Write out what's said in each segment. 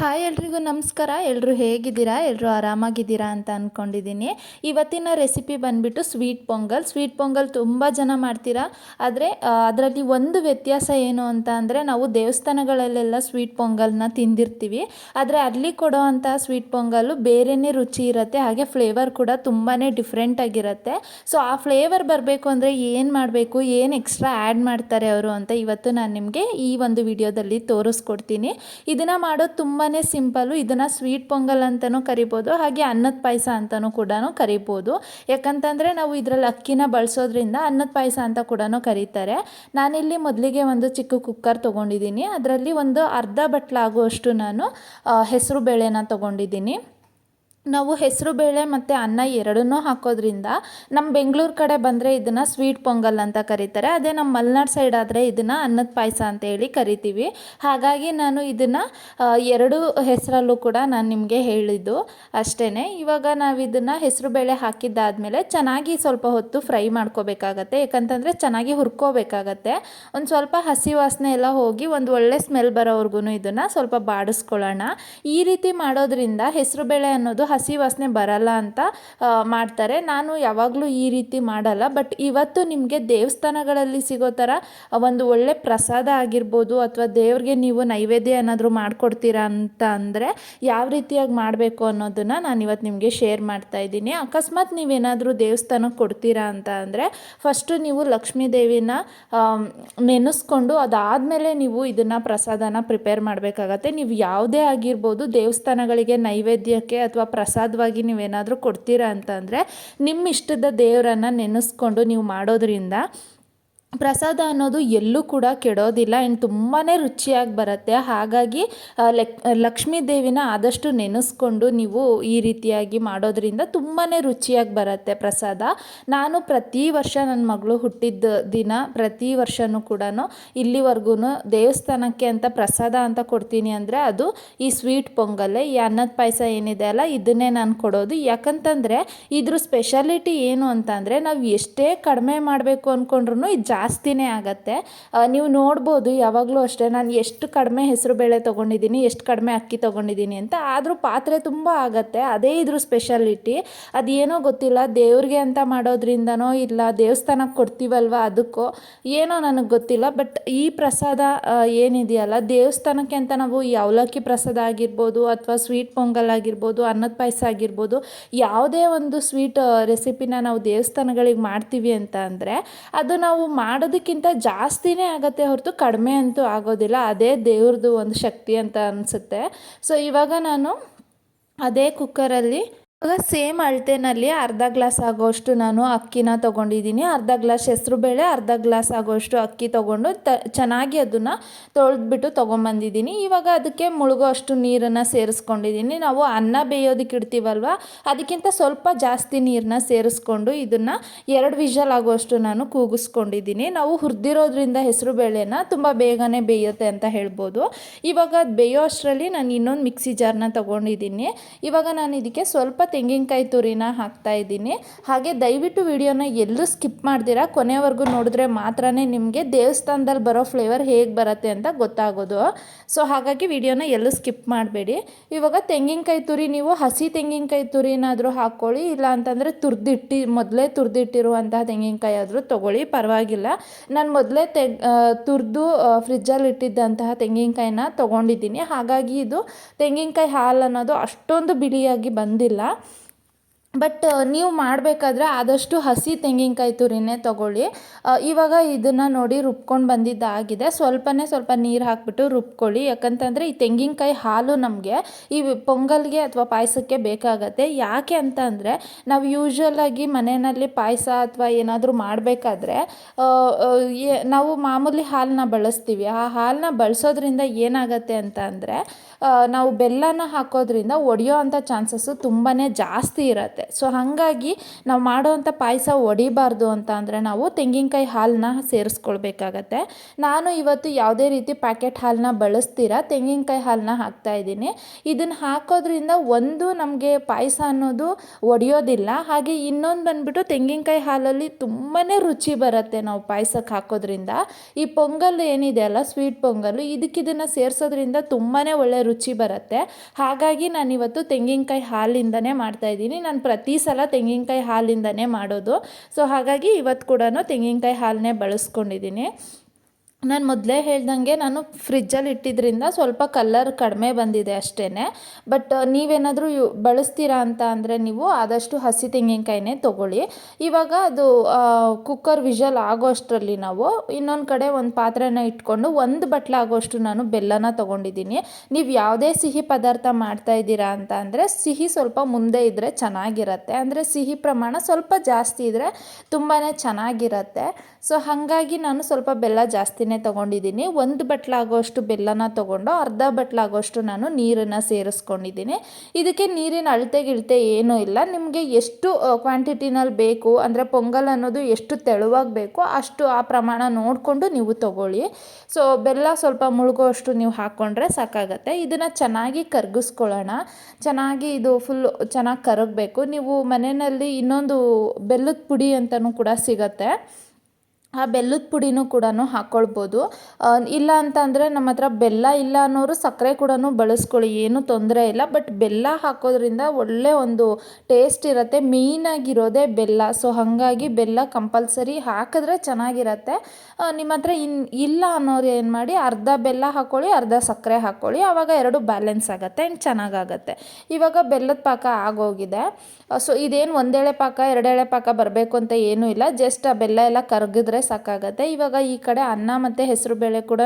Hi ಎಲ್ರಿಗೂ ನಮಸ್ಕಾರ. ಎಲ್ಲರೂ ಹೇಗಿದ್ದೀರಾ? ಎಲ್ಲರೂ ಆರಾಮಾಗಿದ್ದೀರಾ ಅಂತ ಅಂದ್ಕೊಂಡಿದ್ದೀನಿ ಇವತ್ತಿನ ರೆಸಿಪಿ ಬಂದುಬಿಟ್ಟು ಸ್ವೀಟ್ ಪೊಂಗಲ್. ಸ್ವೀಟ್ ಪೊಂಗಲ್ ತುಂಬ ಜನ ಮಾಡ್ತೀರಾ? ಆದರೆ ಅದರಲ್ಲಿ ಒಂದು ವ್ಯತ್ಯಾಸ ಏನು ಅಂತ ಅಂದರೆ, ನಾವು ದೇವಸ್ಥಾನಗಳಲ್ಲೆಲ್ಲ ಸ್ವೀಟ್ ಪೊಂಗಲ್ನ ತಿಂದಿರ್ತೀವಿ. ಆದರೆ ಅಲ್ಲಿ ಕೊಡೋ ಅಂಥ ಸ್ವೀಟ್ ಪೊಂಗಲ್ಲು ಬೇರೆಯೇ ರುಚಿ ಇರುತ್ತೆ. ಹಾಗೆ ಫ್ಲೇವರ್ ಕೂಡ ತುಂಬಾ ಡಿಫ್ರೆಂಟಾಗಿರುತ್ತೆ ಸೊ, ಆ ಫ್ಲೇವರ್ ಬರಬೇಕು ಅಂದರೆ ಏನು ಮಾಡಬೇಕು? ಏನು ಎಕ್ಸ್ಟ್ರಾ ಆ್ಯಡ್ ಮಾಡ್ತಾರೆ ಅವರು ಅಂತ ಇವತ್ತು ನಾನು ನಿಮಗೆ ಈ ಒಂದು ವಿಡಿಯೋದಲ್ಲಿ ತೋರಿಸ್ಕೊಡ್ತೀನಿ. ಇದನ್ನು ಮಾಡೋದು ತುಂಬಾ ಸಿಂಪಲ್ಲು, ಇದನ್ನು ಸ್ವೀಟ್ ಪೊಂಗಲ್ ಅಂತಲೂ ಕರಿಬೋದು, ಹಾಗೆ ಅನ್ನದ ಪಾಯಸ ಅಂತಲೂ ಕೂಡ ಕರಿಬೋದು. ಯಾಕಂತಂದರೆ ನಾವು ಇದರಲ್ಲಿ ಅಕ್ಕಿನ ಬಳಸೋದ್ರಿಂದ ಅನ್ನದ ಪಾಯಸ ಅಂತ ಕೂಡ ಕರೀತಾರೆ. ನಾನಿಲ್ಲಿ ಮೊದಲಿಗೆ ಒಂದು ಚಿಕ್ಕ ಕುಕ್ಕರ್ ತೊಗೊಂಡಿದ್ದೀನಿ. ಅದರಲ್ಲಿ ಒಂದು ಅರ್ಧ ಬಟ್ಲಾಗುವಷ್ಟು ನಾನು ಹೆಸರು ಬೇಳೆನ ತೊಗೊಂಡಿದ್ದೀನಿ. ನಾವು ಹೆಸರು ಬೇಳೆ ಮತ್ತು ಅನ್ನ ಎರಡನ್ನೂ ಹಾಕೋದ್ರಿಂದ ನಮ್ಮ ಬೆಂಗಳೂರು ಕಡೆ ಬಂದರೆ ಇದನ್ನು ಸ್ವೀಟ್ ಪೊಂಗಲ್ ಅಂತ ಕರೀತಾರೆ. ಅದೇ ನಮ್ಮ ಮಲೆನಾಡು ಸೈಡ್ ಆದರೆ ಇದನ್ನು ಅನ್ನದ ಪಾಯಸ ಅಂತ ಹೇಳಿ ಕರಿತೀವಿ. ಹಾಗಾಗಿ ನಾನು ಇದನ್ನು ಎರಡು ಹೆಸರಲ್ಲೂ ಕೂಡ ನಾನು ನಿಮಗೆ ಹೇಳಿದ್ದು ಅಷ್ಟೇ ಇವಾಗ ನಾವು ಇದನ್ನು ಹೆಸರು ಬೇಳೆ ಹಾಕಿದ್ದಾದಮೇಲೆ ಚೆನ್ನಾಗಿ ಸ್ವಲ್ಪ ಹೊತ್ತು ಫ್ರೈ ಮಾಡ್ಕೋಬೇಕಾಗತ್ತೆ. ಯಾಕಂತಂದರೆ ಚೆನ್ನಾಗಿ ಹುರ್ಕೋಬೇಕಾಗತ್ತೆ. ಒಂದು ಸ್ವಲ್ಪ ಹಸಿ ವಾಸನೆ ಎಲ್ಲ ಹೋಗಿ ಒಂದು ಒಳ್ಳೆ ಸ್ಮೆಲ್ ಬರೋವರೆಗೂ ಇದನ್ನು ಸ್ವಲ್ಪ ಬಾಡಿಸ್ಕೊಳ್ಳೋಣ. ಈ ರೀತಿ ಮಾಡೋದ್ರಿಂದ ಹೆಸರು ಬೇಳೆ ಅನ್ನೋದು ಹಸಿ ವಾಸನೆ ಬರಲ್ಲ ಅಂತ ಮಾಡ್ತಾರೆ. ನಾನು ಯಾವಾಗಲೂ ಈ ರೀತಿ ಮಾಡಲ್ಲ. ಬಟ್ ಇವತ್ತು ನಿಮಗೆ ದೇವಸ್ಥಾನಗಳಲ್ಲಿ ಸಿಗೋ ಥರ ಒಂದು ಒಳ್ಳೆ ಪ್ರಸಾದ ಆಗಿರ್ಬೋದು ಅಥವಾ ದೇವ್ರಿಗೆ ನೀವು ನೈವೇದ್ಯ ಏನಾದರೂ ಮಾಡಿಕೊಡ್ತೀರಾ ಅಂತ ಅಂದರೆ ಯಾವ ರೀತಿಯಾಗಿ ಮಾಡಬೇಕು ಅನ್ನೋದನ್ನು ನಾನು ಇವತ್ತು ನಿಮಗೆ ಶೇರ್ ಮಾಡ್ತಾ ಇದ್ದೀನಿ. ಅಕಸ್ಮಾತ್ ನೀವೇನಾದರೂ ದೇವಸ್ಥಾನಕ್ಕೆ ಕೊಡ್ತೀರಾ ಅಂತ ಅಂದರೆ ಫಸ್ಟು ನೀವು ಲಕ್ಷ್ಮೀ ದೇವಿನ ನೆನೆಸ್ಕೊಂಡು ಅದಾದಮೇಲೆ ನೀವು ಇದನ್ನು ಪ್ರಸಾದನ ಪ್ರಿಪೇರ್ ಮಾಡಬೇಕಾಗತ್ತೆ. ನೀವು ಯಾವುದೇ ಆಗಿರ್ಬೋದು ದೇವಸ್ಥಾನಗಳಿಗೆ ನೈವೇದ್ಯಕ್ಕೆ ಅಥವಾ ಪ್ರಸಾದವಾಗಿ ನೀವೇನಾದರೂ ಕೊಡ್ತೀರಾ ಅಂತಂದರೆ ನಿಮ್ಮ ಇಷ್ಟದ ದೇವರನ್ನು ನೆನೆಸ್ಕೊಂಡು ನೀವು ಮಾಡೋದ್ರಿಂದ ಪ್ರಸಾದ ಅನ್ನೋದು ಎಲ್ಲೂ ಕೂಡ ಕೆಡೋದಿಲ್ಲ ಆ್ಯಂಡ್ ತುಂಬಾ ರುಚಿಯಾಗಿ ಬರುತ್ತೆ. ಹಾಗಾಗಿ ಲೆಕ್, ಲಕ್ಷ್ಮೀ ದೇವಿನ ಆದಷ್ಟು ನೆನೆಸ್ಕೊಂಡು ನೀವು ಈ ರೀತಿಯಾಗಿ ಮಾಡೋದ್ರಿಂದ ತುಂಬಾ ರುಚಿಯಾಗಿ ಬರುತ್ತೆ ಪ್ರಸಾದ. ನಾನು ಪ್ರತಿ ವರ್ಷ ನನ್ನ ಮಗಳು ಹುಟ್ಟಿದ ದಿನ ಪ್ರತಿ ವರ್ಷವೂ ಕೂಡ ಇಲ್ಲಿವರೆಗೂ ದೇವಸ್ಥಾನಕ್ಕೆ ಅಂತ ಪ್ರಸಾದ ಅಂತ ಕೊಡ್ತೀನಿ ಅಂದರೆ ಅದು ಈ ಸ್ವೀಟ್ ಪೊಂಗಲ್, ಈ ಅನ್ನದ ಪಾಯಸ ಏನಿದೆ ಅಲ್ಲ, ಇದನ್ನೇ ನಾನು ಕೊಡೋದು. ಯಾಕಂತಂದರೆ ಇದ್ರ ಸ್ಪೆಷಾಲಿಟಿ ಏನು ಅಂತಂದರೆ ನಾವು ಎಷ್ಟೇ ಕಡಿಮೆ ಮಾಡಬೇಕು ಅಂದ್ಕೊಂಡ್ರು ಜಾಸ್ತಿನೇ ಆಗುತ್ತೆ. ನೀವು ನೋಡ್ಬೋದು ಯಾವಾಗಲೂ ಅಷ್ಟೇ, ನಾನು ಎಷ್ಟು ಕಡಿಮೆ ಹೆಸರು ಬೇಳೆ ತೊಗೊಂಡಿದ್ದೀನಿ, ಎಷ್ಟು ಕಡಿಮೆ ಅಕ್ಕಿ ತೊಗೊಂಡಿದ್ದೀನಿ ಅಂತ. ಆದರೂ ಪಾತ್ರೆ ತುಂಬ ಆಗುತ್ತೆ, ಅದೇ ಇದ್ರ ಸ್ಪೆಷಾಲಿಟಿ ಅದೇನೋ ಗೊತ್ತಿಲ್ಲ, ದೇವ್ರಿಗೆ ಅಂತ ಮಾಡೋದ್ರಿಂದನೋ ಇಲ್ಲ ದೇವಸ್ಥಾನಕ್ಕೆ ಕೊಡ್ತೀವಲ್ವ ಅದಕ್ಕೋ, ಏನೋ ನನಗೆ ಗೊತ್ತಿಲ್ಲ. ಬಟ್ ಈ ಪ್ರಸಾದ ಏನಿದೆಯಲ್ಲ, ದೇವಸ್ಥಾನಕ್ಕೆ ಅಂತ ನಾವು ಯಾವಲಕ್ಕಿ ಪ್ರಸಾದ ಆಗಿರ್ಬೋದು ಅಥವಾ ಸ್ವೀಟ್ ಪೊಂಗಲ್ ಆಗಿರ್ಬೋದು, ಅನ್ನದ ಪಾಯಸ ಆಗಿರ್ಬೋದು, ಯಾವುದೇ ಒಂದು ಸ್ವೀಟ್ ರೆಸಿಪಿನ ನಾವು ದೇವಸ್ಥಾನಗಳಿಗೆ ಮಾಡ್ತೀವಿ ಅಂತ ಅಂದರೆ, ಅದು ನಾವು ಮಾಡೋದಕ್ಕಿಂತ ಜಾಸ್ತಿನೇ ಆಗತ್ತೆ ಹೊರತು ಕಡಿಮೆ ಅಂತೂ ಆಗೋದಿಲ್ಲ. ಅದೇ ದೇವ್ರದ್ದು ಒಂದು ಶಕ್ತಿ ಅಂತ ಅನಿಸುತ್ತೆ. ಸೊ ಇವಾಗ ನಾನು ಅದೇ ಕುಕ್ಕರಲ್ಲಿ ಇವಾಗ ಸೇಮ್ ಅಳತೆನಲ್ಲಿ ಅರ್ಧ ಗ್ಲಾಸ್ ಆಗೋಷ್ಟು ನಾನು ಅಕ್ಕಿನ ತೊಗೊಂಡಿದ್ದೀನಿ. ಅರ್ಧ ಗ್ಲಾಸ್ ಹೆಸರುಬೇಳೆ ಅರ್ಧ ಗ್ಲಾಸ್ ಆಗೋಷ್ಟು ಅಕ್ಕಿ ತೊಗೊಂಡು ತ, ಚೆನ್ನಾಗಿ ಅದನ್ನು ತೊಳೆದ್ಬಿಟ್ಟು ತೊಗೊಂಬಂದಿದ್ದೀನಿ. ಇವಾಗ ಅದಕ್ಕೆ ಮುಳುಗೋ ಅಷ್ಟು ನೀರನ್ನು ಸೇರಿಸ್ಕೊಂಡಿದ್ದೀನಿ. ನಾವು ಅನ್ನ ಬೇಯೋದಕ್ಕೆ ಇಡ್ತೀವಲ್ವ? ಅದಕ್ಕಿಂತ ಸ್ವಲ್ಪ ಜಾಸ್ತಿ ನೀರನ್ನ ಸೇರಿಸ್ಕೊಂಡು ಇದನ್ನು ಎರಡು ವಿಷಲ್ ಆಗೋಷ್ಟು ನಾನು ಕೂಗಿಸ್ಕೊಂಡಿದ್ದೀನಿ. ನಾವು ಹುರಿದಿರೋದ್ರಿಂದ ಹೆಸರು ಬೇಳೆನ ತುಂಬ ಬೇಗನೆ ಬೇಯುತ್ತೆ ಅಂತ ಹೇಳ್ಬೋದು. ಇವಾಗ ಅದು ಬೇಯೋ ಅಷ್ಟರಲ್ಲಿ ನಾನು ಇನ್ನೊಂದು ಮಿಕ್ಸಿ ಜಾರ್ನ ತೊಗೊಂಡಿದ್ದೀನಿ. ಇವಾಗ ನಾನು ಇದಕ್ಕೆ ಸ್ವಲ್ಪ ತೆಂಗಿನಕಾಯಿ ತುರಿನ ಹಾಕ್ತಾ ಇದ್ದೀನಿ. ಹಾಗೆ ದಯವಿಟ್ಟು ವಿಡಿಯೋನ ಎಲ್ಲೂ ಸ್ಕಿಪ್ ಮಾಡ್ದಿರಾ, ಕೊನೆವರೆಗೂ ನೋಡಿದ್ರೆ ಮಾತ್ರ ನಿಮಗೆ ದೇವಸ್ಥಾನದಲ್ಲಿ ಬರೋ ಫ್ಲೇವರ್ ಹೇಗೆ ಬರುತ್ತೆ ಅಂತ ಗೊತ್ತಾಗೋದು. ಸೊ ಹಾಗಾಗಿ ವಿಡಿಯೋನ ಎಲ್ಲೂ ಸ್ಕಿಪ್ ಮಾಡಬೇಡಿ. ಇವಾಗ ತೆಂಗಿನಕಾಯಿ ತುರಿ, ನೀವು ಹಸಿ ತೆಂಗಿನಕಾಯಿ ತುರಿನಾದರೂ ಹಾಕ್ಕೊಳ್ಳಿ, ಇಲ್ಲ ಅಂತಂದರೆ ತುರ್ದಿಟ್ಟು, ಮೊದಲೇ ತುರಿದಿಟ್ಟಿರುವಂತಹ ತೆಂಗಿನಕಾಯಿ ಆದರೂ ತೊಗೊಳ್ಳಿ, ಪರವಾಗಿಲ್ಲ. ನಾನು ಮೊದಲೇ ತೆ ತುರಿದು ಫ್ರಿಜ್ಜಲ್ಲಿ ಇಟ್ಟಿದ್ದಂತಹ ತೆಂಗಿನಕಾಯಿನ ತೊಗೊಂಡಿದ್ದೀನಿ. ಹಾಗಾಗಿ ಇದು ತೆಂಗಿನಕಾಯಿ ಹಾಲು ಅನ್ನೋದು ಅಷ್ಟೊಂದು ಬಿಳಿಯಾಗಿ ಬಂದಿಲ್ಲ. ಬಟ್ ನೀವು ಮಾಡಬೇಕಾದ್ರೆ ಆದಷ್ಟು ಹಸಿ ತೆಂಗಿನಕಾಯಿ ತುರಿನೇ ತೊಗೊಳ್ಳಿ. ಇವಾಗ ಇದನ್ನು ನೋಡಿ ರುಬ್ಕೊಂಡು ಬಂದಿದ್ದಾಗಿದೆ. ಸ್ವಲ್ಪನೇ ಸ್ವಲ್ಪ ನೀರು ಹಾಕಿಬಿಟ್ಟು ರುಬ್ಕೊಳ್ಳಿ. ಯಾಕಂತಂದರೆ ಈ ತೆಂಗಿನಕಾಯಿ ಹಾಲು ನಮಗೆ ಈ ಪೊಂಗಲ್ಗೆ ಅಥವಾ ಪಾಯಸಕ್ಕೆ ಬೇಕಾಗತ್ತೆ. ಯಾಕೆ ಅಂತ ಅಂದರೆ ನಾವು ಯೂಶ್ವಲಾಗಿ ಮನೆಯಲ್ಲಿ ಪಾಯಸ ಅಥವಾ ಏನಾದರೂ ಮಾಡಬೇಕಾದ್ರೆ ನಾವು ಮಾಮೂಲಿ ಹಾಲನ್ನ ಬಳಸ್ತೀವಿ. ಆ ಹಾಲನ್ನ ಬಳಸೋದ್ರಿಂದ ಏನಾಗತ್ತೆ ಅಂತ ಅಂದರೆ ನಾವು ಬೆಲ್ಲನ ಹಾಕೋದ್ರಿಂದ ಒಡೆಯೋ ಅಂಥ ಚಾನ್ಸಸ್ಸು ತುಂಬಾ ಜಾಸ್ತಿ ಇರುತ್ತೆ. ಸೊ ಹಾಗಾಗಿ ನಾವು ಮಾಡೋವಂಥ ಪಾಯಸ ಒಡಿಬಾರ್ದು ಅಂತ ಅಂದರೆ ನಾವು ತೆಂಗಿನಕಾಯಿ ಹಾಲನ್ನ ಸೇರಿಸ್ಕೊಳ್ಬೇಕಾಗತ್ತೆ. ನಾನು ಇವತ್ತು ಯಾವುದೇ ರೀತಿ ಪ್ಯಾಕೆಟ್ ಹಾಲನ್ನ ಬಳಸ್ತೀರ? ತೆಂಗಿನಕಾಯಿ ಹಾಲನ್ನ ಹಾಕ್ತಾ ಇದ್ದೀನಿ. ಇದನ್ನು ಹಾಕೋದ್ರಿಂದ ಒಂದು ನಮಗೆ ಪಾಯಸ ಅನ್ನೋದು ಒಡೆಯೋದಿಲ್ಲ. ಹಾಗೆ ಇನ್ನೊಂದು ಬಂದುಬಿಟ್ಟು ತೆಂಗಿನಕಾಯಿ ಹಾಲಲ್ಲಿ ತುಂಬಾ ರುಚಿ ಬರುತ್ತೆ ನಾವು ಪಾಯಸಕ್ಕೆ ಹಾಕೋದ್ರಿಂದ. ಈ ಪೊಂಗಲ್ ಏನಿದೆ ಅಲ್ಲ, ಸ್ವೀಟ್ ಪೊಂಗಲ್ ಇದಕ್ಕೆ ಇದನ್ನು ಸೇರಿಸೋದ್ರಿಂದ ತುಂಬಾ ಒಳ್ಳೆ ರುಚಿ ಬರುತ್ತೆ. ಹಾಗಾಗಿ ನಾನು ಇವತ್ತು ತೆಂಗಿನಕಾಯಿ ಹಾಲಿಂದನೇ ಮಾಡ್ತಾ ಇದ್ದೀನಿ. ನಾನು ಪ್ರತಿ ಸಲ ತೆಂಗಿನಕಾಯಿ ಹಾಲಿಂದನೇ ಮಾಡೋದು. ಸೊ ಹಾಗಾಗಿ ಇವತ್ತು ಕೂಡ ತೆಂಗಿನಕಾಯಿ ಹಾಲನ್ನೇ ಬಳಸ್ಕೊಂಡಿದ್ದೀನಿ. ನಾನು ಮೊದಲೇ ಹೇಳ್ದಂಗೆ ನಾನು ಫ್ರಿಜ್ಜಲ್ಲಿ ಇಟ್ಟಿದ್ದರಿಂದ ಸ್ವಲ್ಪ ಕಲ್ಲರ್ ಕಡಿಮೆ ಬಂದಿದೆ ಅಷ್ಟೇ ಬಟ್ ನೀವೇನಾದರೂ ಯು, ಬಳಸ್ತೀರಾ ಅಂತ ಅಂದರೆ ನೀವು ಆದಷ್ಟು ಹಸಿ ತೆಂಗಿನಕಾಯಿನೇ ತೊಗೊಳ್ಳಿ. ಇವಾಗ ಅದು ಕುಕ್ಕರ್ ವಿಷಲ್ ಆಗೋ ಅಷ್ಟರಲ್ಲಿ ನಾವು ಇನ್ನೊಂದು ಕಡೆ ಒಂದು ಪಾತ್ರೆನ ಇಟ್ಕೊಂಡು ಒಂದು ಬಟ್ಲು ಆಗೋಷ್ಟು ನಾನು ಬೆಲ್ಲನ ತೊಗೊಂಡಿದ್ದೀನಿ. ನೀವು ಯಾವುದೇ ಸಿಹಿ ಪದಾರ್ಥ ಮಾಡ್ತಾ ಇದ್ದೀರಾ ಅಂತ ಅಂದರೆ ಸಿಹಿ ಸ್ವಲ್ಪ ಮುಂದೆ ಇದ್ದರೆ ಚೆನ್ನಾಗಿರತ್ತೆ. ಅಂದರೆ ಸಿಹಿ ಪ್ರಮಾಣ ಸ್ವಲ್ಪ ಜಾಸ್ತಿ ಇದ್ದರೆ ತುಂಬಾ ಚೆನ್ನಾಗಿರತ್ತೆ. ಸೊ ಹಾಗಾಗಿ ನಾನು ಸ್ವಲ್ಪ ಬೆಲ್ಲ ಜಾಸ್ತಿನೇ ತೊಗೊಂಡಿದ್ದೀನಿ. ಒಂದು ಬಟ್ಲಾಗೋಷ್ಟು ಬೆಲ್ಲನ ತೊಗೊಂಡು, ಅರ್ಧ ಬಟ್ಲಾಗೋಷ್ಟು ನಾನು ನೀರನ್ನು ಸೇರಿಸ್ಕೊಂಡಿದ್ದೀನಿ. ಇದಕ್ಕೆ ನೀರಿನ ಅಳತೆ ಗಿಳತೆ ಏನೂ ಇಲ್ಲ. ನಿಮಗೆ ಎಷ್ಟು ಕ್ವಾಂಟಿಟಿನಲ್ಲಿ ಬೇಕು, ಅಂದರೆ ಪೊಂಗಲ್ ಅನ್ನೋದು ಎಷ್ಟು ತೆಳುವಾಗಿ ಬೇಕೋ ಅಷ್ಟು ಆ ಪ್ರಮಾಣ ನೋಡಿಕೊಂಡು ನೀವು ತೊಗೊಳ್ಳಿ. ಸೊ ಬೆಲ್ಲ ಸ್ವಲ್ಪ ಮುಳುಗೋಷ್ಟು ನೀವು ಹಾಕ್ಕೊಂಡ್ರೆ ಸಾಕಾಗತ್ತೆ. ಇದನ್ನು ಚೆನ್ನಾಗಿ ಕರಗಿಸ್ಕೊಳ್ಳೋಣ. ಚೆನ್ನಾಗಿ ಇದು ಫುಲ್ ಚೆನ್ನಾಗಿ ಕರಗಬೇಕು. ನೀವು ಮನೆಯಲ್ಲಿ ಇನ್ನೊಂದು ಬೆಲ್ಲದ ಪುಡಿ ಅಂತಲೂ ಕೂಡ ಸಿಗತ್ತೆ. ಆ ಬೆಲ್ಲದ ಪುಡಿನೂ ಕೂಡ ಹಾಕ್ಕೊಳ್ಬೋದು ಇಲ್ಲ ಅಂತ ಅಂದರೆ ನಮ್ಮ ಹತ್ರ ಬೆಲ್ಲ ಇಲ್ಲ ಅನ್ನೋರು ಸಕ್ಕರೆ ಕೂಡ ಬಳಸ್ಕೊಳ್ಳಿ, ಏನೂ ತೊಂದರೆ ಇಲ್ಲ. ಬಟ್ ಬೆಲ್ಲ ಹಾಕೋದ್ರಿಂದ ಒಳ್ಳೆ ಒಂದು ಟೇಸ್ಟ್ ಇರುತ್ತೆ ಮೇಯ್ನಾಗಿರೋದೇ ಬೆಲ್ಲ. ಸೊ, ಹಾಗಾಗಿ ಬೆಲ್ಲ ಕಂಪಲ್ಸರಿ ಹಾಕಿದ್ರೆ ಚೆನ್ನಾಗಿರತ್ತೆ. ನಿಮ್ಮ ಹತ್ರ ಇನ್ ಇಲ್ಲ ಅನ್ನೋರು ಏನು ಮಾಡಿ, ಅರ್ಧ ಬೆಲ್ಲ ಹಾಕ್ಕೊಳ್ಳಿ ಅರ್ಧ ಸಕ್ಕರೆ ಹಾಕ್ಕೊಳ್ಳಿ ಆವಾಗ ಎರಡು ಬ್ಯಾಲೆನ್ಸ್ ಆಗುತ್ತೆ ಆ್ಯಂಡ್ ಚೆನ್ನಾಗಾಗತ್ತೆ. ಇವಾಗ ಬೆಲ್ಲದ ಪಾಕ ಆಗೋಗಿದೆ. ಸೊ, ಇದೇನು ಒಂದೇಳೆ ಪಾಕ, ಎರಡೆಳೆ ಪಾಕ ಬರಬೇಕು ಅಂತ ಏನೂ ಇಲ್ಲ. ಜಸ್ಟ್ ಆ ಬೆಲ್ಲ ಎಲ್ಲ ಕರಗಿದ್ರೆ ಸಾಕಾಗತ್ತೆ. ಇವಾಗ ಈ ಕಡೆ ಅನ್ನ ಮತ್ತು ಹೆಸರುಬೇಳೆ ಕೂಡ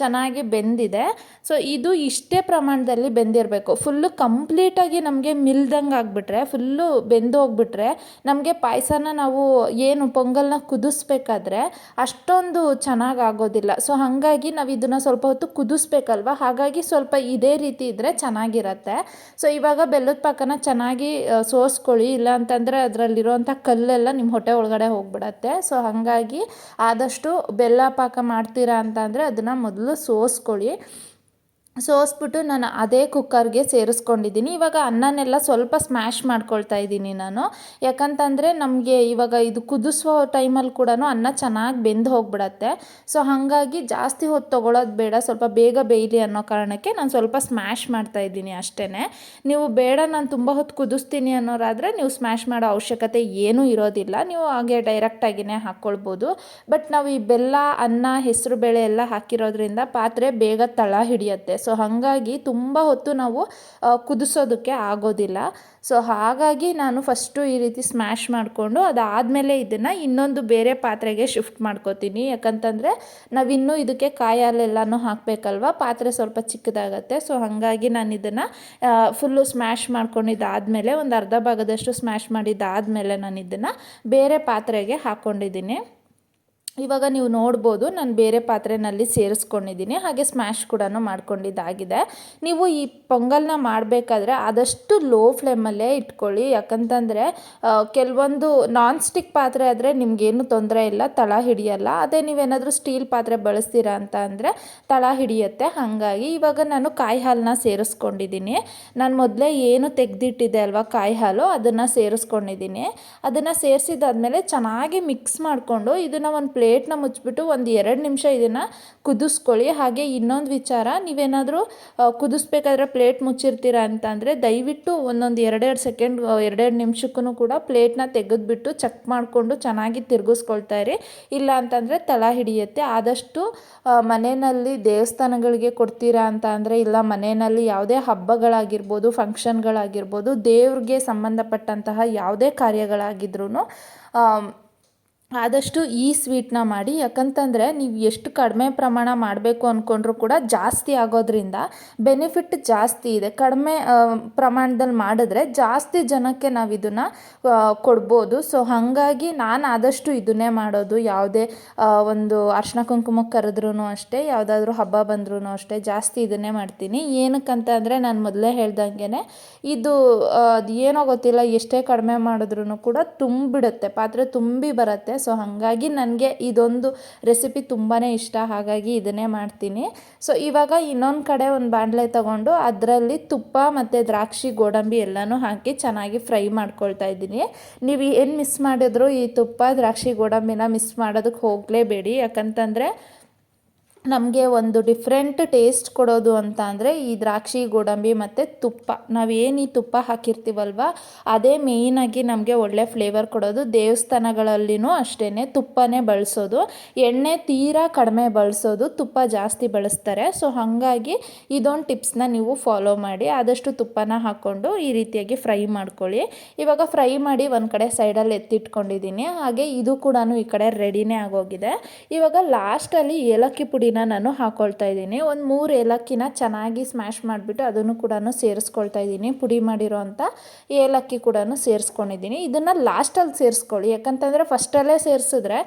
ಚೆನ್ನಾಗಿ ಬೆಂದಿದೆ. ಸೊ ಇದು ಇಷ್ಟೇ ಪ್ರಮಾಣದಲ್ಲಿ ಬೆಂದಿರಬೇಕು. ಫುಲ್ಲು ಕಂಪ್ಲೀಟಾಗಿ ನಮಗೆ ಮಿಲ್ದಂಗೆ ಆಗಿಬಿಟ್ರೆ ಫುಲ್ಲು ಬೆಂದು ಹೋಗ್ಬಿಟ್ರೆ ನಮಗೆ ಪಾಯಸನ ನಾವು ಏನು ಪೊಂಗಲ್ನ ಕುದಿಸ್ಬೇಕಾದ್ರೆ ಅಷ್ಟೊಂದು ಚೆನ್ನಾಗಿ ಆಗೋದಿಲ್ಲ. ಸೊ ಹಾಗಾಗಿ ನಾವು ಇದನ್ನು ಸ್ವಲ್ಪ ಹೊತ್ತು ಕುದಿಸ್ಬೇಕಲ್ವ? ಹಾಗಾಗಿ ಸ್ವಲ್ಪ ಇದೇ ರೀತಿ ಇದ್ದರೆ ಚೆನ್ನಾಗಿರತ್ತೆ. ಸೊ ಇವಾಗ ಬೆಲ್ಲದ ಪಾಕನ ಚೆನ್ನಾಗಿ ಸೋಸ್ಕೊಳ್ಳಿ. ಇಲ್ಲ ಅಂತಂದರೆ ಅದರಲ್ಲಿರುವಂಥ ಕಲ್ಲೆಲ್ಲ ನಿಮ್ಮ ಹೊಟ್ಟೆ ಒಳಗಡೆ ಹೋಗ್ಬಿಡತ್ತೆ. ಸೊ ಹಾಗಾಗಿ ಆದಷ್ಟು ಬೆಲ್ಲ ಪಾಕ ಮಾಡ್ತೀರಾ ಅಂತ ಅಂದರೆ ಅದನ್ನು ಮೊದಲು ಸೋಸ್ಕೊಳ್ಳಿ. ಸೋಸ್ಬಿಟ್ಟು ನಾನು ಅದೇ ಕುಕ್ಕರ್ಗೆ ಸೇರಿಸ್ಕೊಂಡಿದ್ದೀನಿ. ಇವಾಗ ಅನ್ನನೆಲ್ಲ ಸ್ವಲ್ಪ ಸ್ಮ್ಯಾಶ್ ಮಾಡ್ಕೊಳ್ತಾ ಇದ್ದೀನಿ ನಾನು. ಯಾಕಂತಂದರೆ ನಮಗೆ ಇವಾಗ ಇದು ಕುದಿಸೋ ಟೈಮಲ್ಲಿ ಕೂಡ ಅನ್ನ ಚೆನ್ನಾಗಿ ಬೆಂದು ಹೋಗ್ಬಿಡತ್ತೆ. ಸೊ ಹಾಗಾಗಿ ಜಾಸ್ತಿ ಹೊತ್ತು ತೊಗೊಳೋದು ಬೇಡ. ಸ್ವಲ್ಪ ಬೇಗ ಬೇಯಲಿ ಅನ್ನೋ ಕಾರಣಕ್ಕೆ ನಾನು ಸ್ವಲ್ಪ ಸ್ಮ್ಯಾಶ್ ಮಾಡ್ತಾ ಇದ್ದೀನಿ ಅಷ್ಟೇ ನೀವು ಬೇಡ, ನಾನು ತುಂಬ ಹೊತ್ತು ಕುದಿಸ್ತೀನಿ ಅನ್ನೋರಾದರೆ ನೀವು ಸ್ಮ್ಯಾಶ್ ಮಾಡೋ ಅವಶ್ಯಕತೆ ಏನೂ ಇರೋದಿಲ್ಲ. ನೀವು ಹಾಗೆ ಡೈರೆಕ್ಟಾಗಿಯೇ ಹಾಕ್ಕೊಳ್ಬೋದು ಬಟ್ ನಾವು ಈ ಬೆಲ್ಲ, ಅನ್ನ, ಹೆಸರು, ಬೇಳೆ ಎಲ್ಲ ಹಾಕಿರೋದ್ರಿಂದ ಪಾತ್ರೆ ಬೇಗ ತಳ ಹಿಡಿಯುತ್ತೆ. ಸೊ ಹಾಗಾಗಿ ತುಂಬ ಹೊತ್ತು ನಾವು ಕುದಿಸೋದಕ್ಕೆ ಆಗೋದಿಲ್ಲ. ಸೊ ಹಾಗಾಗಿ ನಾನು ಫಸ್ಟು ಈ ರೀತಿ ಸ್ಮ್ಯಾಶ್ ಮಾಡಿಕೊಂಡು ಅದಾದಮೇಲೆ ಇದನ್ನು ಇನ್ನೊಂದು ಬೇರೆ ಪಾತ್ರೆಗೆ ಶಿಫ್ಟ್ ಮಾಡ್ಕೋತೀನಿ. ಯಾಕಂತಂದರೆ ನಾವಿನ್ನೂ ಇದಕ್ಕೆ ಕಾಯಿ ಹಾಲೆಲ್ಲನೂ ಹಾಕಬೇಕಲ್ವ? ಪಾತ್ರೆ ಸ್ವಲ್ಪ ಚಿಕ್ಕದಾಗತ್ತೆ. ಸೊ ಹಾಗಾಗಿ ನಾನು ಇದನ್ನು ಫುಲ್ಲು ಸ್ಮ್ಯಾಶ್ ಮಾಡ್ಕೊಂಡಿದ್ದಾದಮೇಲೆ ಒಂದು ಅರ್ಧ ಭಾಗದಷ್ಟು ಸ್ಮ್ಯಾಶ್ ಮಾಡಿದ್ದಾದಮೇಲೆ ನಾನು ಇದನ್ನು ಬೇರೆ ಪಾತ್ರೆಗೆ ಹಾಕ್ಕೊಂಡಿದ್ದೀನಿ ಇವಾಗ ನೀವು ನೋಡ್ಬೋದು ನಾನು ಬೇರೆ ಪಾತ್ರೆನಲ್ಲಿ ಸೇರಿಸ್ಕೊಂಡಿದ್ದೀನಿ, ಹಾಗೆ ಸ್ಮ್ಯಾಶ್ ಕೂಡ ಮಾಡ್ಕೊಂಡಿದ್ದಾಗಿದೆ. ನೀವು ಈ ಪೊಂಗಲ್ನ ಮಾಡಬೇಕಾದ್ರೆ ಆದಷ್ಟು ಲೋ ಫ್ಲೇಮಲ್ಲೇ ಇಟ್ಕೊಳ್ಳಿ. ಯಾಕಂತಂದರೆ ಕೆಲವೊಂದು ನಾನ್ ಸ್ಟಿಕ್ ಪಾತ್ರೆ ಆದರೆ ನಿಮಗೇನು ತೊಂದರೆ ಇಲ್ಲ, ತಳ ಹಿಡಿಯಲ್ಲ. ಅದೇ ನೀವೇನಾದರೂ ಸ್ಟೀಲ್ ಪಾತ್ರೆ ಬಳಸ್ತೀರಾ ಅಂತ ಅಂದರೆ ತಳ ಹಿಡಿಯುತ್ತೆ. ಹಾಗಾಗಿ ಇವಾಗ ನಾನು ಕಾಯಿ ಹಾಲನ್ನ ಸೇರಿಸ್ಕೊಂಡಿದ್ದೀನಿ. ನಾನು ಮೊದಲೇ ಏನು ತೆಗೆದಿಟ್ಟಿದೆ ಅಲ್ವಾ ಕಾಯಿ ಹಾಲು, ಅದನ್ನು ಸೇರಿಸ್ಕೊಂಡಿದ್ದೀನಿ. ಅದನ್ನು ಸೇರಿಸಿದಾದ್ಮೇಲೆ ಚೆನ್ನಾಗಿ ಮಿಕ್ಸ್ ಮಾಡಿಕೊಂಡು ಇದನ್ನು ಒಂದು ಪ್ಲೇಟ್ನ ಮುಚ್ಚಿಬಿಟ್ಟು ಒಂದು ಎರಡು ನಿಮಿಷ ಇದನ್ನು ಕುದಿಸ್ಕೊಳ್ಳಿ. ಹಾಗೆ ಇನ್ನೊಂದು ವಿಚಾರ, ನೀವೇನಾದರೂ ಕುದಿಸ್ಬೇಕಾದ್ರೆ ಪ್ಲೇಟ್ ಮುಚ್ಚಿರ್ತೀರ ಅಂತ ಅಂದರೆ ದಯವಿಟ್ಟು ಒಂದೊಂದು ಎರಡೆರಡು ಸೆಕೆಂಡ್ ಎರಡೆರಡು ನಿಮಿಷಕ್ಕೂ ಕೂಡ ಪ್ಲೇಟ್ನ ತೆಗೆದುಬಿಟ್ಟು ಚೆಕ್ ಮಾಡಿಕೊಂಡು ಚೆನ್ನಾಗಿ ತಿರುಗಿಸ್ಕೊಳ್ತಾ ಇರಿ. ಇಲ್ಲ ಅಂತಂದರೆ ತಳ ಹಿಡಿಯುತ್ತೆ. ಆದಷ್ಟು ಮನೆಯಲ್ಲಿ ದೇವಸ್ಥಾನಗಳಿಗೆ ಕೊಡ್ತೀರಾ ಅಂತ ಅಂದರೆ, ಇಲ್ಲ ಮನೆಯಲ್ಲಿ ಯಾವುದೇ ಹಬ್ಬಗಳಾಗಿರ್ಬೋದು ಫಂಕ್ಷನ್ಗಳಾಗಿರ್ಬೋದು ದೇವ್ರಿಗೆ ಸಂಬಂಧಪಟ್ಟಂತಹ ಯಾವುದೇ ಕಾರ್ಯಗಳಾಗಿದ್ರೂ ಆದಷ್ಟು ಈ ಸ್ವೀಟ್ನ ಮಾಡಿ. ಯಾಕಂತಂದರೆ ನೀವು ಎಷ್ಟು ಕಡಿಮೆ ಪ್ರಮಾಣ ಮಾಡಬೇಕು ಅಂದ್ಕೊಂಡ್ರೂ ಕೂಡ ಜಾಸ್ತಿ ಆಗೋದ್ರಿಂದ ಬೆನಿಫಿಟ್ ಜಾಸ್ತಿ ಇದೆ. ಕಡಿಮೆ ಪ್ರಮಾಣದಲ್ಲಿ ಮಾಡಿದ್ರೆ ಜಾಸ್ತಿ ಜನಕ್ಕೆ ನಾವು ಇದನ್ನು ಕೊಡ್ಬೋದು. ಸೊ ಹಾಗಾಗಿ ನಾನು ಆದಷ್ಟು ಇದನ್ನೇ ಮಾಡೋದು. ಯಾವುದೇ ಒಂದು ಅರ್ಶಿನ ಕುಂಕುಮಕ್ಕೆ ಕರೆದ್ರೂ ಅಷ್ಟೇ, ಯಾವುದಾದ್ರೂ ಹಬ್ಬ ಬಂದ್ರೂ ಅಷ್ಟೇ ಜಾಸ್ತಿ ಇದನ್ನೇ ಮಾಡ್ತೀನಿ. ಏನಕ್ಕಂತ ಅಂದರೆ ನಾನು ಮೊದಲೇ ಹೇಳ್ದಂಗೆ ಇದು ಅದು ಏನೋ ಗೊತ್ತಿಲ್ಲ, ಎಷ್ಟೇ ಕಡಿಮೆ ಮಾಡಿದ್ರೂ ಕೂಡ ತುಂಬಿಡುತ್ತೆ. ಪಾತ್ರೆ ತುಂಬಿ ಬರುತ್ತೆ. ಸೊ ಹಾಗಾಗಿ ನನಗೆ ಇದೊಂದು ರೆಸಿಪಿ ತುಂಬಾ ಇಷ್ಟ. ಹಾಗಾಗಿ ಇದನ್ನೇ ಮಾಡ್ತೀನಿ. ಸೊ ಇವಾಗ ಇನ್ನೊಂದು ಕಡೆ ಒಂದು ಬಾಣಲೆ ತಗೊಂಡು ಅದರಲ್ಲಿ ತುಪ್ಪ ಮತ್ತು ದ್ರಾಕ್ಷಿ, ಗೋಡಂಬಿ ಎಲ್ಲನೂ ಹಾಕಿ ಚೆನ್ನಾಗಿ ಫ್ರೈ ಮಾಡ್ಕೊಳ್ತಾ ಇದ್ದೀನಿ. ನೀವು ಏನು ಮಿಸ್ ಮಾಡಿದ್ರು ಈ ತುಪ್ಪ, ದ್ರಾಕ್ಷಿ, ಗೋಡಂಬಿನ ಮಿಸ್ ಮಾಡೋದಕ್ಕೆ ಹೋಗಲೇಬೇಡಿ. ಯಾಕಂತಂದರೆ ನಮಗೆ ಒಂದು ಡಿಫ್ರೆಂಟ್ ಟೇಸ್ಟ್ ಕೊಡೋದು ಅಂತ ಅಂದರೆ ಈ ದ್ರಾಕ್ಷಿ, ಗೋಡಂಬಿ ಮತ್ತು ತುಪ್ಪ. ನಾವೇನು ಈ ತುಪ್ಪ ಹಾಕಿರ್ತೀವಲ್ವ, ಅದೇ ಮೇಯ್ನಾಗಿ ನಮಗೆ ಒಳ್ಳೆ ಫ್ಲೇವರ್ ಕೊಡೋದು. ದೇವಸ್ಥಾನಗಳಲ್ಲಿನೂ ಅಷ್ಟೇ ತುಪ್ಪನೇ ಬಳಸೋದು. ಎಣ್ಣೆ ತೀರಾ ಕಡಿಮೆ ಬಳಸೋದು, ತುಪ್ಪ ಜಾಸ್ತಿ ಬಳಸ್ತಾರೆ. ಸೊ ಹಾಗಾಗಿ ಇದೊಂದು ಟಿಪ್ಸ್ನ ನೀವು ಫಾಲೋ ಮಾಡಿ, ಆದಷ್ಟು ತುಪ್ಪನ ಹಾಕ್ಕೊಂಡು ಈ ರೀತಿಯಾಗಿ ಫ್ರೈ ಮಾಡ್ಕೊಳ್ಳಿ. ಇವಾಗ ಫ್ರೈ ಮಾಡಿ ಒಂದು ಕಡೆ ಸೈಡಲ್ಲಿ ಎತ್ತಿಟ್ಕೊಂಡಿದ್ದೀನಿ ಹಾಗೆ ಇದು ಕೂಡ ಈ ಕಡೆ ರೆಡಿನೇ ಆಗೋಗಿದೆ. ಇವಾಗ ಲಾಸ್ಟಲ್ಲಿ ಏಲಕ್ಕಿ ಪುಡಿ ನಾನು ಹಾಕ್ಕೊಳ್ತಾ ಇದ್ದೀನಿ. ಒಂದು ಮೂರು ಏಲಕ್ಕಿನ ಚೆನ್ನಾಗಿ ಸ್ಮ್ಯಾಶ್ ಮಾಡಿಬಿಟ್ಟು ಅದನ್ನು ಕೂಡ ಸೇರಿಸ್ಕೊಳ್ತಾ ಇದ್ದೀನಿ. ಪುಡಿ ಮಾಡಿರೋ ಅಂಥ ಏಲಕ್ಕಿ ಕೂಡ ಸೇರಿಸ್ಕೊಂಡಿದ್ದೀನಿ. ಇದನ್ನು ಲಾಸ್ಟಲ್ಲಿ ಸೇರಿಸ್ಕೊಳ್ಳಿ. ಯಾಕಂತಂದರೆ ಫಸ್ಟಲ್ಲೇ ಸೇರಿಸಿದ್ರೆ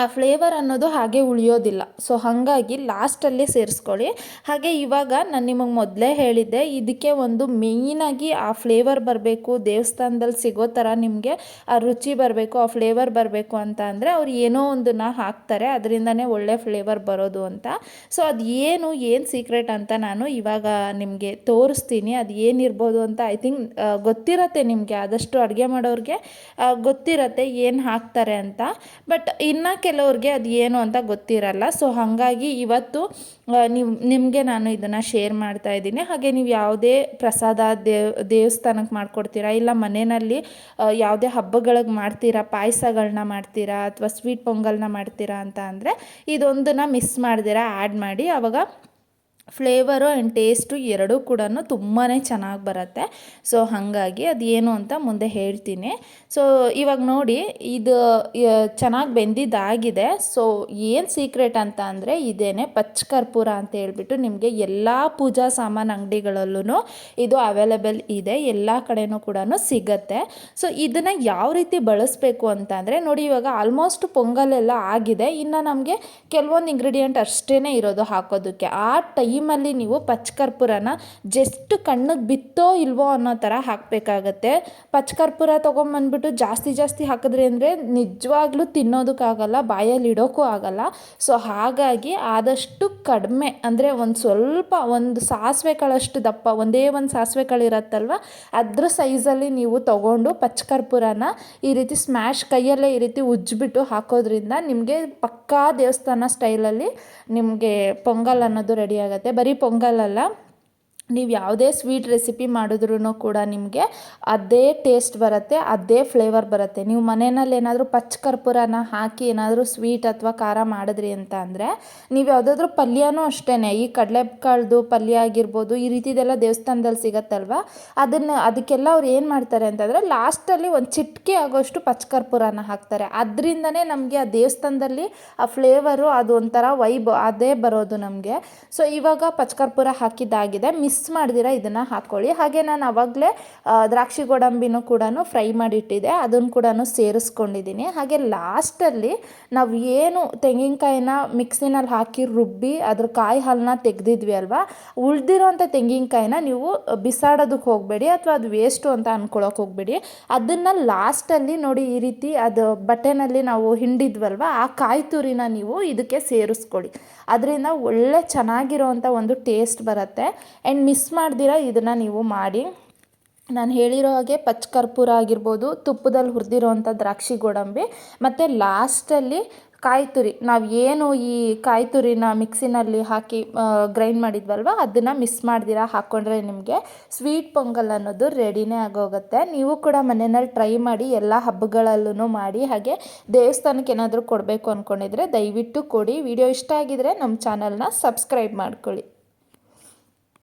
ಆ ಫ್ಲೇವರ್ ಅನ್ನೋದು ಹಾಗೆ ಉಳಿಯೋದಿಲ್ಲ. ಸೊ ಹಾಗಾಗಿ ಲಾಸ್ಟಲ್ಲಿ ಸೇರಿಸ್ಕೊಳ್ಳಿ. ಹಾಗೆ ಇವಾಗ ನಾನು ನಿಮಗೆ ಮೊದಲೇ ಹೇಳಿದ್ದೆ, ಇದಕ್ಕೆ ಒಂದು ಮೇಯ್ನಾಗಿ ಆ ಫ್ಲೇವರ್ ಬರಬೇಕು ದೇವಸ್ಥಾನದಲ್ಲಿ ಸಿಗೋ ಥರ ನಿಮಗೆ ಆ ರುಚಿ ಬರಬೇಕು, ಆ ಫ್ಲೇವರ್ ಬರಬೇಕು ಅಂತ ಅಂದರೆ ಅವ್ರು ಏನೋ ಒಂದನ್ನು ಹಾಕ್ತಾರೆ, ಅದರಿಂದನೇ ಒಳ್ಳೆ ಫ್ಲೇವರ್ ಬರೋದು ಅಂತ. ಸೊ ಅದು ಏನು ಏನು ಸೀಕ್ರೆಟ್ ಅಂತ ನಾನು ಇವಾಗ ನಿಮಗೆ ತೋರಿಸ್ತೀನಿ. ಅದು ಏನಿರ್ಬೋದು ಅಂತ ಐ ಥಿಂಕ್ ಗೊತ್ತಿರತ್ತೆ ನಿಮಗೆ. ಆದಷ್ಟು ಅಡುಗೆ ಮಾಡೋರಿಗೆ ಗೊತ್ತಿರತ್ತೆ ಏನು ಹಾಕ್ತಾರೆ ಅಂತ. ಬಟ್ ಇನ್ನು ಕೆಲವ್ರಿಗೆ ಅದು ಏನು ಅಂತ ಗೊತ್ತಿರಲ್ಲ. ಸೊ ಹಾಗಾಗಿ ಇವತ್ತು ನೀವು, ನಿಮಗೆ ನಾನು ಇದನ್ನು ಶೇರ್ ಮಾಡ್ತಾ ಇದ್ದೀನಿ. ಹಾಗೆ ನೀವು ಯಾವುದೇ ಪ್ರಸಾದ ದೇವ್ ದೇವಸ್ಥಾನಕ್ಕೆ ಮಾಡಿಕೊಡ್ತೀರಾ, ಇಲ್ಲ ಮನೆಯಲ್ಲಿ ಯಾವುದೇ ಹಬ್ಬಗಳಿಗೆ ಮಾಡ್ತೀರಾ ಪಾಯಸಗಳನ್ನ ಮಾಡ್ತೀರಾ, ಅಥವಾ ಸ್ವೀಟ್ ಪೊಂಗಲ್ನ ಮಾಡ್ತೀರಾ ಅಂತ ಅಂದರೆ, ಇದೊಂದನ್ನು ಮಿಸ್ ಮಾಡ್ದಿರ ಆ್ಯಡ್ ಮಾಡಿ. ಆವಾಗ ಫ್ಲೇವರು ಆ್ಯಂಡ್ ಟೇಸ್ಟು ಎರಡೂ ಕೂಡ ತುಂಬಾ ಚೆನ್ನಾಗಿ ಬರುತ್ತೆ. ಸೊ, ಹಾಗಾಗಿ ಅದು ಏನು ಅಂತ ಮುಂದೆ ಹೇಳ್ತೀನಿ. ಸೊ, ಇವಾಗ ನೋಡಿ ಇದು ಚೆನ್ನಾಗಿ ಬೆಂದಿದ್ದಾಗಿದೆ. ಸೊ, ಏನು ಸೀಕ್ರೆಟ್ ಅಂತ ಅಂದರೆ ಇದೇನೆ ಪಚ್ಚ ಕರ್ಪೂರ ಅಂತ ಹೇಳ್ಬಿಟ್ಟು ನಿಮಗೆ ಎಲ್ಲ ಪೂಜಾ ಸಾಮಾನು ಅಂಗಡಿಗಳಲ್ಲೂ ಇದು ಅವೈಲೇಬಲ್ ಇದೆ. ಎಲ್ಲ ಕಡೆಯೂ ಕೂಡ ಸಿಗತ್ತೆ. ಸೊ, ಇದನ್ನು ಯಾವ ರೀತಿ ಬಳಸಬೇಕು ಅಂತ ಅಂದರೆ ನೋಡಿ ಇವಾಗ ಆಲ್ಮೋಸ್ಟ್ ಪೊಂಗಲೆಲ್ಲ ಆಗಿದೆ. ಇನ್ನು ನಮಗೆ ಕೆಲವೊಂದು ಇಂಗ್ರೀಡಿಯೆಂಟ್ ಅಷ್ಟೇ ಇರೋದು ಹಾಕೋದಕ್ಕೆ. ಆ ಟೈಮ್ ಟೈಮಲ್ಲಿ ನೀವು ಪಚ್ಚಕರ್ಪೂರನ ಜಸ್ಟ್ ಕಣ್ಣಿಗೆ ಬಿತ್ತೋ ಇಲ್ವೋ ಅನ್ನೋ ಥರ ಹಾಕಬೇಕಾಗತ್ತೆ. ಪಚ್ಚಕರ್ಪೂರ ತೊಗೊಂಬಂದ್ಬಿಟ್ಟು ಜಾಸ್ತಿ ಜಾಸ್ತಿ ಹಾಕಿದ್ರಿ ಅಂದರೆ ನಿಜವಾಗ್ಲೂ ತಿನ್ನೋದಕ್ಕಾಗಲ್ಲ, ಬಾಯಲ್ಲಿ ಇಡೋಕ್ಕೂ ಆಗಲ್ಲ. ಸೊ ಹಾಗಾಗಿ ಆದಷ್ಟು ಕಡಿಮೆ, ಅಂದರೆ ಒಂದು ಸ್ವಲ್ಪ ಒಂದು ಸಾಸಿವೆ ಕಾಳಷ್ಟು ದಪ್ಪ, ಒಂದೇ ಒಂದು ಸಾಸಿವೆ ಕಾಳಿರತ್ತಲ್ವ ಅದ್ರ ಸೈಜಲ್ಲಿ ನೀವು ತೊಗೊಂಡು ಪಚ್ಚಕರ್ಪೂರನ ಈ ರೀತಿ ಸ್ಮ್ಯಾಶ್ ಕೈಯಲ್ಲೇ ಈ ರೀತಿ ಉಜ್ಜಿಬಿಟ್ಟು ಹಾಕೋದ್ರಿಂದ ನಿಮಗೆ ಪಕ್ಕಾ ದೇವಸ್ಥಾನ ಸ್ಟೈಲಲ್ಲಿ ನಿಮಗೆ ಪೊಂಗಲ್ ಅನ್ನೋದು ರೆಡಿ ಆಗುತ್ತೆ. ಬರೀ ಪೊಂಗಲ್ ಅಲ್ಲ ನೀವು ಯಾವುದೇ ಸ್ವೀಟ್ ರೆಸಿಪಿ ಮಾಡಿದ್ರೂ ಕೂಡ ನಿಮಗೆ ಅದೇ ಟೇಸ್ಟ್ ಬರುತ್ತೆ, ಅದೇ ಫ್ಲೇವರ್ ಬರುತ್ತೆ. ನೀವು ಮನೆಯಲ್ಲಿ ಏನಾದರೂ ಪಚ್ಚ ಕರ್ಪೂರನ ಹಾಕಿ ಏನಾದರೂ ಸ್ವೀಟ್ ಅಥವಾ ಖಾರ ಮಾಡಿದ್ರಿ ಅಂತ ಅಂದರೆ ನೀವು ಯಾವುದಾದ್ರೂ ಪಲ್ಯನೂ ಅಷ್ಟೇ ಈ ಕಡಲೆಕಾಳ್ದು ಪಲ್ಯ ಆಗಿರ್ಬೋದು, ಈ ರೀತಿದೆಲ್ಲ ದೇವಸ್ಥಾನದಲ್ಲಿ ಸಿಗತ್ತಲ್ವ? ಅದನ್ನು, ಅದಕ್ಕೆಲ್ಲ ಅವ್ರು ಏನು ಮಾಡ್ತಾರೆ ಅಂತಂದರೆ ಲಾಸ್ಟಲ್ಲಿ ಒಂದು ಚಿಟ್ಕೆ ಆಗೋಷ್ಟು ಪಚ್ಚ ಕರ್ಪೂರನ ಹಾಕ್ತಾರೆ. ಅದರಿಂದನೇ ನಮಗೆ ಆ ದೇವಸ್ಥಾನದಲ್ಲಿ ಆ ಫ್ಲೇವರು ಅದು ಒಂಥರ ವೈಬ್ ಅದೇ ಬರೋದು ನಮಗೆ. ಸೊ ಇವಾಗ ಪಚ್ಚಕರ್ಪೂರ ಹಾಕಿದ್ದಾಗಿದೆ, ಮಿಸ್ ಮಿಕ್ಸ್ ಮಾಡಿದಿರ ಇದನ್ನು ಹಾಕ್ಕೊಳ್ಳಿ ಹಾಗೆ ನಾನು ಆವಾಗಲೇ ದ್ರಾಕ್ಷಿ ಗೋಡಂಬಿನೂ ಕೂಡ ಫ್ರೈ ಮಾಡಿಟ್ಟಿದ್ದೆ ಅದನ್ನು ಕೂಡ ಸೇರಿಸ್ಕೊಂಡಿದ್ದೀನಿ. ಹಾಗೆ ಲಾಸ್ಟಲ್ಲಿ ನಾವು ಏನು ತೆಂಗಿನಕಾಯಿನ ಮಿಕ್ಸಿನಲ್ಲಿ ಹಾಕಿ ರುಬ್ಬಿ ಅದ್ರ ಕಾಯಿ ಹಾಲನ್ನ ತೆಗೆದಿದ್ವಿ ಅಲ್ವಾ? ಉಳಿದಿರೋಂಥ ತೆಂಗಿನಕಾಯಿನ ನೀವು ಬಿಸಾಡೋದಕ್ಕೆ ಹೋಗಬೇಡಿ ಅಥವಾ ಅದು ವೇಸ್ಟು ಅಂತ ಅಂದ್ಕೊಳಕ್ಕೆ ಹೋಗಬೇಡಿ. ಅದನ್ನು ಲಾಸ್ಟಲ್ಲಿ ನೋಡಿ ಈ ರೀತಿ ಅದು ಬಟ್ಟೆನಲ್ಲಿ ನಾವು ಹಿಂಡಿದ್ವಲ್ವ? ಆ ಕಾಯಿ ತುರಿನ ನೀವು ಇದಕ್ಕೆ ಸೇರಿಸ್ಕೊಳ್ಳಿ. ಅದರಿಂದ ಒಳ್ಳೆ ಚೆನ್ನಾಗಿರೋವಂಥ ಒಂದು ಟೇಸ್ಟ್ ಬರುತ್ತೆ. ಆ್ಯಂಡ್ ಮಿಸ್ ಮಾಡ್ದಿರ, ಇದನ್ನು ನೀವು ಮಾಡಿ. ನಾನು ಹೇಳಿರೋ ಹಾಗೆ ಪಚ್ಚ ಕರ್ಪೂರ ಆಗಿರ್ಬೋದು, ತುಪ್ಪದಲ್ಲಿ ಹುರಿದಿರೋ ಅಂಥ ದ್ರಾಕ್ಷಿ ಗೋಡಂಬಿ, ಮತ್ತು ಲಾಸ್ಟಲ್ಲಿ ಕಾಯಿ ತುರಿ ನಾವು ಏನು ಈ ಕಾಯಿ ತುರಿನ ಮಿಕ್ಸಿನಲ್ಲಿ ಹಾಕಿ ಗ್ರೈಂಡ್ ಮಾಡಿದ್ವಲ್ವ, ಅದನ್ನು ಮಿಸ್ ಮಾಡ್ದಿರ ಹಾಕ್ಕೊಂಡ್ರೆ ನಿಮಗೆ ಸ್ವೀಟ್ ಪೊಂಗಲ್ ಅನ್ನೋದು ರೆಡಿನೇ ಆಗೋಗುತ್ತೆ. ನೀವು ಕೂಡ ಮನೆಯಲ್ಲಿ ಟ್ರೈ ಮಾಡಿ, ಎಲ್ಲ ಹಬ್ಬಗಳಲ್ಲೂ ಮಾಡಿ, ಹಾಗೆ ದೇವಸ್ಥಾನಕ್ಕೆ ಏನಾದರೂ ಕೊಡಬೇಕು ಅಂದ್ಕೊಂಡಿದ್ರೆ ದಯವಿಟ್ಟು ಕೊಡಿ. ವಿಡಿಯೋ ಇಷ್ಟ ಆಗಿದ್ದರೆ ನಮ್ಮ ಚಾನಲ್ನ ಸಬ್ಸ್ಕ್ರೈಬ್ ಮಾಡ್ಕೊಳ್ಳಿ.